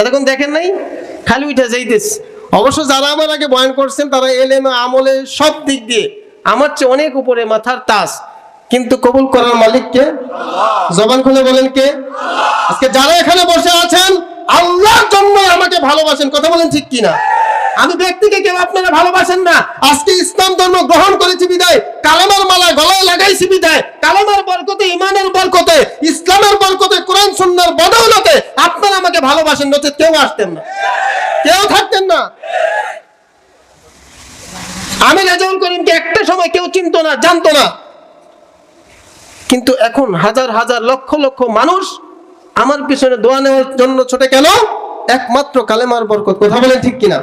এতক্ষণ দেখেন নাই? খালি উঠে যাইতেস অবশ্য যারা আমার আগে বয়ান করছেন, তারা এলেম, আমলে সব দিক দিয়ে আমার চেয়ে অনেক উপরে মাথার তাস কিন্তু কবুল করার মালিক কে? জবান খুলে বলেন কে? আজকে যারা এখানে বসে আছেন, আল্লাহর জন্য আমাকে ভালোবাসেন। কথা বলেন ঠিক কিনা? আমি ব্যক্তিকে কেউ আপনারা ভালোবাসেন না? আজকে ইসলাম ধর্ম গ্রহণ করেছি বিদায়, কালামার মালা গলায় লাগাইছি বিদায়, কালামার বরকতে ইমানের বরকতে, ইসলামের বরকতে, কোরআন সুন্নার বদৌলতে আপনারা আমাকে ভালোবাসেন নচেত কেউ আসতেন না। কেউ থাকতেন না। আমি রেজাউল করিমকে একটা সময় কেউ চিনতো না, জানতো না। কিন্তু এখন হাজার হাজার, লক্ষ লক্ষ মানুষ আমার পিছনে দোয়া নেওয়ার জন্য ছোটে কেন? একমাত্র কালেমার বরকত। কথা বলেন ঠিক কিনা?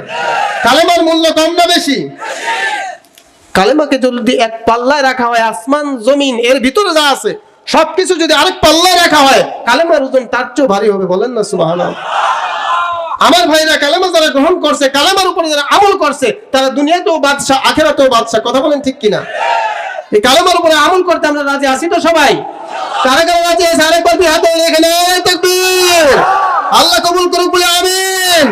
কালেমার মূল্য কম না বেশি? কালেমাকে যদি এক পাল্লায় রাখা হয়, আসমান, জমিন, এর ভিতরে যা আছে সবকিছু যদি আরেক পাল্লায় রাখা হয়, কালেমার ওজন তার চেয়েও ভারী হবে, বলেন না সুবাহ আমার ভাইরা কালেমা যারা গ্রহণ করছে, কালেমার উপরে যারা আমল করছে, তারা দুনিয়াতেও বাদশাহ, আখেরাতেও বাদশাহ, কথা বলেন ঠিক কিনা? এই কালেমার উপরে আমল করতে আমরা রাজি আছি তো সবাই? কারা কারা রাজি আছে? আরেকবার দুই হাতে এখানে, আল্লাহ কবুল করুক বলে আমিন।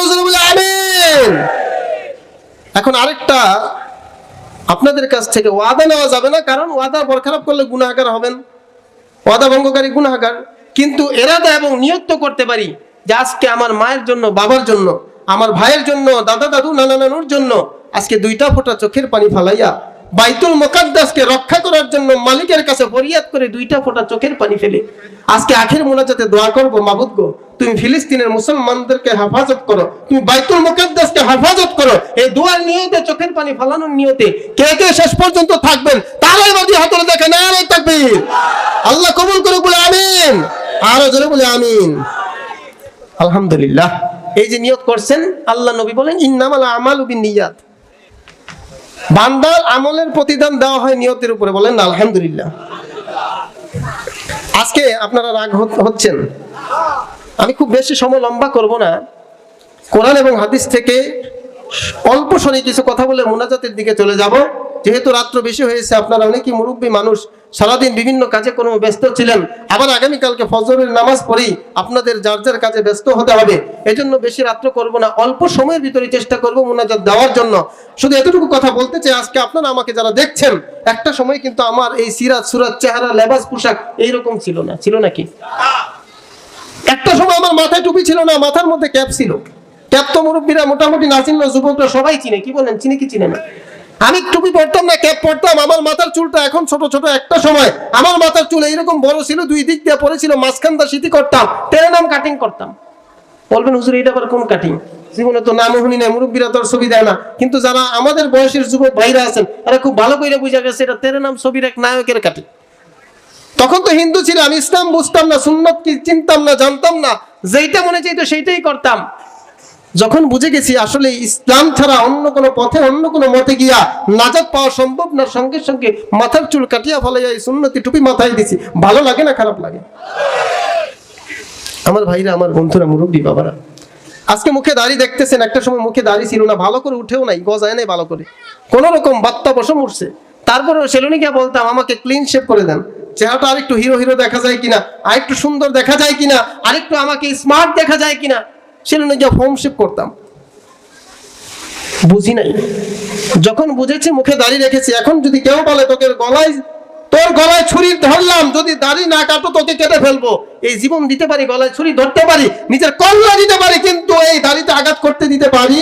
ওজন বলে আমিন। এখন আরেকটা আপনাদের কাছ থেকে ওয়াদা নেওয়া যাবে না, কারণ ওয়াদা বরখারাপ করলে গুনাহগার হবেন। ওয়াদা ভঙ্গকারী গুনাহগার। কিন্তু এরাদা এবং নিয়ত করতে পারি যে আজকে আমার মায়ের জন্য, বাবার জন্য, আমার ভাইয়ের জন্য, দাদা, দাদু, নানা, নানুর জন্য আজকে দুইটা ফোঁটা চোখের পানি ফালাইয়া বাইতুল মোকাদ্দাসকে রক্ষা করার জন্য মালিকের কাছে ফরিয়াদ করে দুইটা ফোঁটা চোখের পানি ফেলে। আজকে আখের মোনাজাতে দোয়া করব, মাবুদ গো। তুমি ফিলিস্তিনের মুসলমানদেরকে হেফাজত করো। তুমি বাইতুল মোকাদ্দাসকে হেফাজত করো। এই দোয়ার নিয়তে চোখের পানি ফালানোর নিয়তে কে কে শেষ পর্যন্ত থাকবেন, তারাই বাদি হাতলে দেখেন, আর তাকবীর। আল্লাহ কবুল করুক বলে আমিন। আরও জোরে বলে আমিন। আলহামদুলিল্লাহ। এই যে নিয়ত করছেন, আল্লাহ নবী বলেন, ইন্নামাল আমাল বিন নিয়াত বান্দার আমলের প্রতিদান দেওয়া হয় নিয়তের উপরে। বলেন না আলহামদুলিল্লাহ। আজকে আপনারা রাগ হচ্ছেন? আমি খুব বেশি সময় লম্বা করব না। কোরআন এবং হাদিস থেকে অল্প শোনে কিছু কথা বলে মোনাজাতের দিকে চলে যাব। যেহেতু রাত্র বেশি হয়েছে, আপনারা অনেকই মুরব্বী মানুষ, সারাদিন বিভিন্ন কাজে কোনো ব্যস্ত ছিলেন। আবার আগামীকালকে ফজরের নামাজ পড়েই আপনাদের যার যার কাজে ব্যস্ত হতে হবে। এজন্য বেশি রাত্র করব না, অল্প সময়ের ভিতরে চেষ্টা করব মোনাজাত দেওয়ার জন্য। শুধু এতটুকু কথা বলতে চাই, আজকে আপনারা আমাকে যারা দেখছেন, একটা সময় কিন্তু আমার এই সিরাত সুরাত চেহারা, লেবাস পোশাক এইরকম ছিল না। ছিল নাকি? একটা সময় আমার মাথায় টুপি ছিল না, মাথার মধ্যে ক্যাপ ছিল। ক্যাপ তো মুরব্বীরা মোটামুটি না চিনলো যুবকরা সবাই চিনে, কি বলেন, চিনে কি চিনে না? আমি টুপি পরতাম না, ক্যাপ পরতাম, আমার মাথার চুলটা এখন ছোট ছোট একটা সময়, আমার মাথার চুল এইরকম বড় ছিল, দুই দিক দিয়ে পড়েছিল, মাঝখান দা স্মৃতি করতাম, টেনে নাম কাটিং করতাম। বলবেন, হুজুর এটা আবার কোন কাটিং জীবনে তো নাম শুনি না মুরব্বীরা তোর ছবি দেয় না। কিন্তু যারা আমাদের বয়সের যুবক ভাইরা আছেন, এরা খুব ভালো করে বুঝা গেছে, এটা তেরে নাম ছবির এক নায়কের কাটিং তখন তো হিন্দু ছিলাম ইসলাম বুঝতাম না, সুন্নত কি চিনতাম না, জানতাম না। যেইটা মনে চাইতো সেইটাই করতাম। যখন বুঝে গেছি আসলে ইসলাম ছাড়া অন্য কোনো পথে, অন্য কোনো মতে গিয়া নাজাত পাওয়া সম্ভব না, সঙ্গে সঙ্গে মাথার চুল কাটিয়া ফলে এই সুন্নতি টুপি মাথায় দিছি। ভালো লাগে না খারাপ লাগে? আমার ভাইরা, আমার বন্ধুরা, মুরব্বী বাবারা, আজকে মুখে দাড়ি দেখতেছেন, একটা সময় মুখে দাড়ি ছিল না, ভালো করে উঠেও নাই, গজায় নাই ভালো করে। কোন রকম বাত্তা বসম উঠছে তারপরে সেলুনিকে বলতাম, আমাকে ক্লিন শেপ করে দেন। চেহারাটা আরেকটু হিরো হিরো দেখা যায় কিনা, আরেকটু সুন্দর দেখা যায় কিনা, আরেকটু আমাকে স্মার্ট দেখা যায় কিনা সেলুনে গিয়ে ফোম শেপ করতাম। বুঝি নাই? যখন বুঝেছি মুখে দাড়ি রেখেছি, এখন যদি কেউ বলে তোকে গলায়, তোর গলায় ছুরি ধরলাম, যদি দাড়ি না কাটো তোকে কেটে ফেলব। এই জীবন দিতে পারি, গলায় ছুরি ধরতে পারি, নিজের কল্লা দিতে পারি, কিন্তু এই দাড়িতে আঘাত করতে দিতে পারি?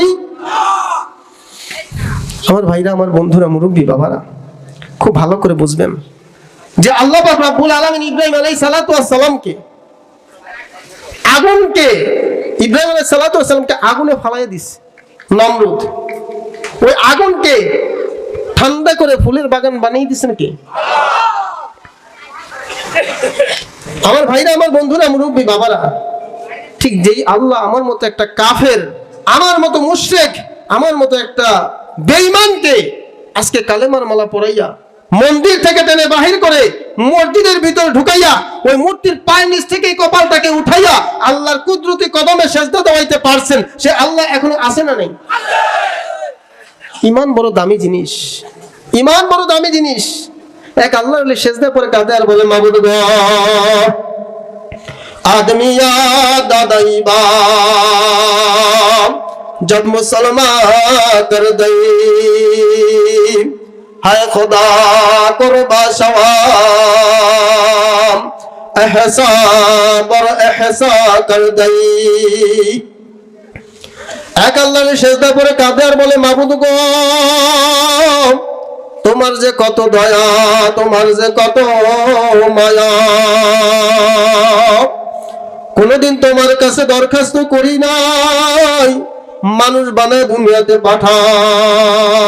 আমার ভাইরা, আমার বন্ধুরা, মুরব্বী বাবারা, খুব ভালো করে বুঝবেন। যে আল্লাহ পাক রাব্বুল আলামিন ইব্রাহিম আলাইহিস সালাতু ওয়াস সালামকে আগুনকে, ইব্রাহিম আলাইহিস সালাতু ওয়াস সালামকে আগুনে ফালাইয়া দিছে, নমরুদ। ওই আগুনকে ঠান্ডা করে ফুলের বাগান বানিয়ে দিছেন কে আমার ভাইরা, আমার বন্ধুরা, মুরব্বী বাবারা, ঠিক যেই আল্লাহ আমার মতো একটা কাফের, আমার মতো মুশরিক, আমার মতো একটা বেঈমানকে আজকে কালেমার মালা পরাইয়া মন্দির থেকে টেনে বাহির করে মসজিদের ভিতর ঢুকাইয়া ওই মূর্তির পায়ের নিচ থেকে কপালটাকে উঠাইয়া আল্লাহর কুদরতি কদমে সেজদা দেওয়াইতে পারছেন। সে আল্লাহ এখনও আছে না নেই? ইমান বড় দামি জিনিস। ইমান বড় দামি জিনিস। এক আল্লাহ সেজদা পরে কাঁদে আর বলে, মাবুদ গ আদমিয়া দাদাইবা জন্ম সলমা কর দই। হায় খোদা করবা সওয়াম কর বলে তোমার যে কত দয়া, তোমার যে কত মায়া। কোনোদিন তোমার কাছে দরখাস্ত করি নাই। মানুষ বানায় দুনিয়াতে পাঠাও।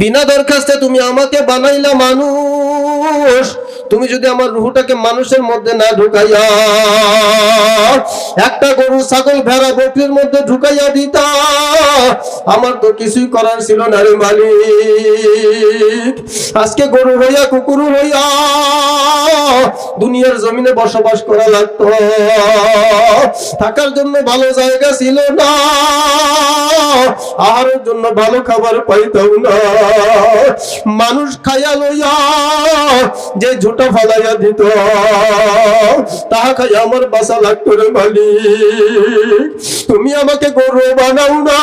বিনা দরখাস্তে তুমি আমাকে বানাইলা মানুষ। তুমি যদি আমার রুহটাকে মানুষের মধ্যে না ঢুকাইয়া, একটা গরু, ছাগল, ভেড়া বকরির মধ্যে ঢুকাইয়া দিতা, আমার তো কিছুই করার ছিল না রে মালিক। আজকে গরু হইয়া কুকুর হইয়া, দুনিয়ার জমিনে বসবাস করা লাগতো। থাকার জন্য ভালো জায়গা ছিল না। আহারের জন্য ভালো খাবার পাইতাম না। মানুষ খাইয়া লইয়া যে ঝুটা ফালাইয়া দিত, তাহা খাই আমার বাসা লাগতো রে মালিক। তুমি আমাকে গরু বানাও না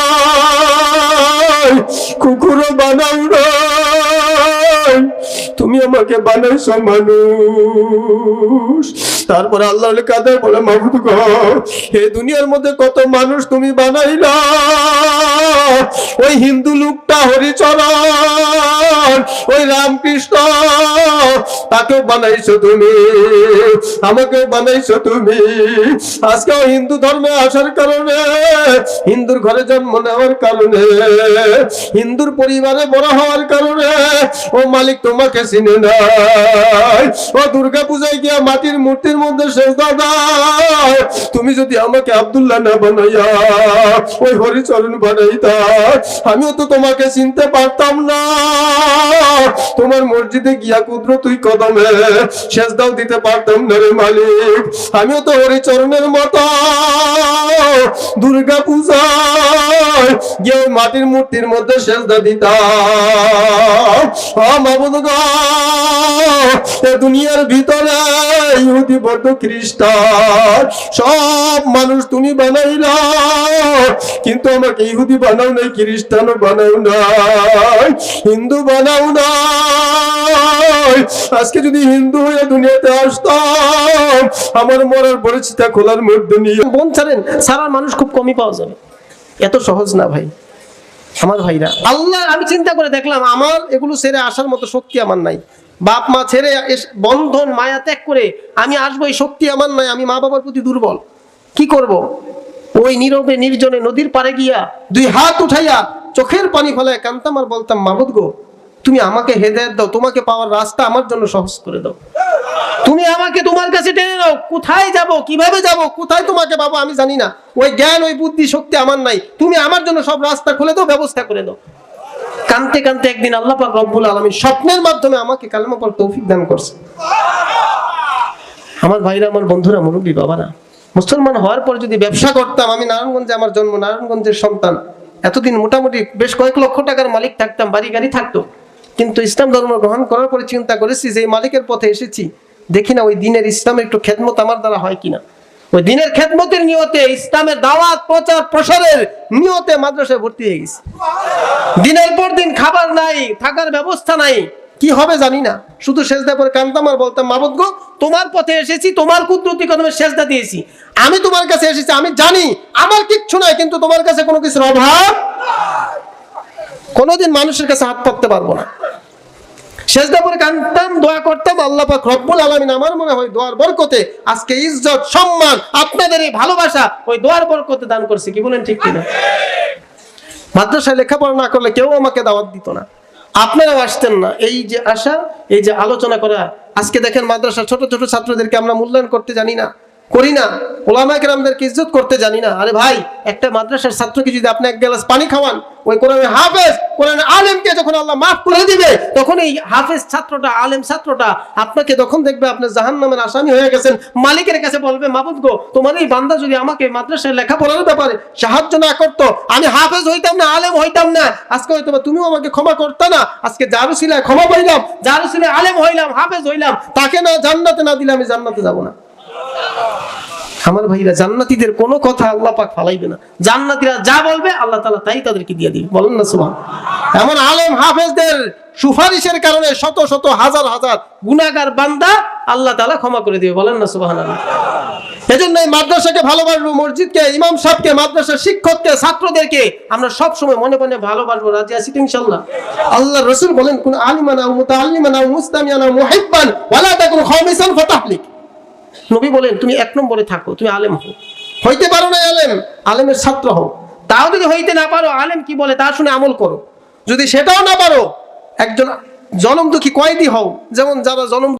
কুকুর বানাও না তুমি আমাকে বানাইছো মানুষ। তারপরে আল্লাহ কাদে বলে মাহবুদ এ দুনিয়ার মধ্যে কত মানুষ তুমি বানাইলা? ওই হিন্দু লোকটা হরিচরণ, ওই রামকৃষ্ণ তাকেও বানাইছো তুমি? আমাকে বানাইছো তুমি? আজকে হিন্দু ধর্মে আসার কারণে, হিন্দুর ঘরে জন্ম নেওয়ার কারণে, হিন্দুর পরিবারে বড় হওয়ার কারণে, ও মালিক তোমাকে চিনে ও দুর্গা পূজায় গিয়া মাটির মূর্তির মধ্যে শেষ দাদা তুমি যদি আমাকে আব্দুল্লাহ না বানাইয়া ওই হরিচরণ বানাইতা, আমিও তো তোমাকে চিনতে পারতাম না। তোমার মসজিদে গিয়া কুদ্র তুই কদমে দিতে পারতাম না রে মালিক। আমিও তো দুর্গা মাটির মূর্তির মধ্যে দিতাম। দুনিয়ার ভিতরে ইহুদি বৌদ্ধ খ্রিস্টান, সব মানুষ তুমি বানাইলা। কিন্তু আমাকে ইহুদি বানাও নাই, খ্রিস্টানও বানাও নাই, হিন্দু বানাও নাই। আজকে যদি হিন্দু হয়ে দুনিয়াতে আসতাম, আমার মরার পরে চিতা খোলার মধ্যে নিয়ে বোন ছাড়েন সারা মানুষ খুব কমই পাওয়া যাবে। এত সহজ না ভাই। আমার ভাইরা। আল্লাহ, আমি চিন্তা করে দেখলাম, আমার এগুলো ছেড়ে আসার মতো শক্তি আমার নাই। বাপ, মা ছেড়ে বন্ধন, মায়া ত্যাগ করে আমি আসব, এই শক্তি আমার নাই, আমি মা বাবার প্রতি দুর্বল। কি করব? ওই নীরবে, নির্জনে নদীর পাড়ে গিয়া দুই হাত উঠাইয়া চোখের পানি ফলায় কান্তাম আর বলতাম মাবুদ গো তুমি আমাকে হেদায়ত দাও, তোমাকে পাওয়ার রাস্তা আমার জন্য সহজ করে দাও। তুমি আমাকে তোমার কাছে টেনে নাও, কোথায় যাব, কীভাবে যাব, কোথায় তোমাকে পাবো আমি জানি না। ওই জ্ঞান, ওই বুদ্ধি, শক্তি আমার নাই। তুমি আমার জন্য সব রাস্তা খুলে দাও, ব্যবস্থা করে দাও। কানতে কানতে একদিন আল্লাহ পাক রব্বুল আলামিন স্বপ্নের মাধ্যমে আমাকে কালেমা পড় তৌফিক দান করছে। আমার ভাইরা, আমার বন্ধুরা, মুরব্বী, বাবারা, মুসলমান হওয়ার পর যদি ব্যবসা করতাম, আমি নারায়ণগঞ্জে আমার জন্ম, নারায়ণগঞ্জের সন্তান। এতদিন মোটামুটি বেশ কয়েক লক্ষ টাকার মালিক থাকতাম, বাড়ি গাড়ি থাকতো। কিন্তু ইসলাম ধর্ম গ্রহণ করার পরে চিন্তা করেছি যে মালিকের পথে এসেছি। দেখি না ওই দিনের ইসলামের একটু খেদমত আমার দ্বারা হয় কিনা। ওই দিনের খেদমতের নিয়তে ইসলামের দাওয়াত, প্রচার, প্রসারের নিয়তে মাদ্রাসায় ভর্তি হয়ে গেছি। দিনের পর দিন খাবার নাই, থাকার ব্যবস্থা নাই। কি হবে জানি না। শুধু সেজদা করে কান্তাম আর বলতাম, মাবুদ গো, তোমার পথে এসেছি, তোমার কুদরতি কদমে সেজদা দিয়েছি। আমি তোমার কাছে এসেছি, আমি জানি, আমার কিচ্ছু নাই, কিন্তু তোমার কাছে কোনো কিছুর অভাব কোনোদিন মানুষের কাছে হাত পাততে পারব না। সেজদা করে কানতাম, দোয়া করতাম, আল্লাহ পাক রব্বুল আলামিন আমার মনে হয় দোয়ার বরকতে আজকে ইজ্জত, সম্মান, আপনাদের এই ভালোবাসা ওই দোয়ার বরকতে দান করছে, কি বলেন ঠিক কিনা? মাদ্রাসায় লেখাপড়া না করলে কেউ আমাকে দাওয়াত দিত না। আপনারাও আসতেন না। এই যে আশা, এই যে আলোচনা করা, আজকে দেখেন মাদ্রাসা ছোট ছোট ছাত্রদেরকে আমরা মূল্যায়ন করতে জানি না। করি না। ওলামা কেরামদেরকে ইজ্জত করতে জানি না। আরে ভাই, একটা মাদ্রাসার ছাত্রকে যদি আপনি এক গ্লাস পানি খাওয়ান, ওই কোরআনে হাফেজ, কোরআনে আলেমকে যখন আল্লাহ মাফ করে দিবে, তখন এই হাফেজ ছাত্রটা, আলেম ছাত্রটা আপনাকে তখন দেখবে আপনি জাহান্নামের আসামি হয়ে গেছেন। মালিকের কাছে বলবে মাবুদ গো, তোমার এই বান্দা যদি আমাকে মাদ্রাসায় লেখাপড়ার ব্যাপারে সাহায্য না করতো, আমি হাফেজ হইতাম না, আলেম হইতাম না। আজকে হয়তো তুমিও আমাকে ক্ষমা করতে না। আজকে যারু ছিলায় ক্ষমা পাইলাম যারু ছিলে আলেম হইলাম, হাফেজ হইলাম। তাকে না জান্নাতে না দিলে আমি জান্নাতে যাব না। আমার ভাইরা জান্নাতীদের কোনো কথা আল্লাহ পাক ফালাইবে না। জান্নাতীরা যা বলবে আল্লাহ তালা তাই তাদেরকে দিয়ে দিবে। বলেন না সুবহান। এমন আলেম হাফেজদের সুপারিশের কারণে শত শত হাজার হাজার গুনাহগার বান্দা আল্লাহ তালা ক্ষমা করে দিবে। বলেন না সুবহানাল্লাহ। এজন্য এই মাদ্রাসাকে ভালোবাসবো, মসজিদকে, ইমাম সাহেবকে, মাদ্রাসার শিক্ষককে, ছাত্রদেরকে আমরা সব সময় মনে মনে ভালোবাসবো, রাজি আছি তো আল্লাহ রসুল বলেন, কোন আলিমানা মুতাআল্লিমানা মুস্তামিয়ানা মুহিব্বান, ওয়ালা তাকুন খামিসান ফাতাহলিক। নবী বলেন তুমি এক নম্বরে থাকো তুমি আলেম হো হইতে পারো না আলেম আলেমের ছাত্র হও। তাও যদি হইতে না পারো আলেম কি বলে তা শুনে আমল করো। যদি সেটাও না পারো একজন জনম দুঃখী কয়েদি হও যেমন যারা জনম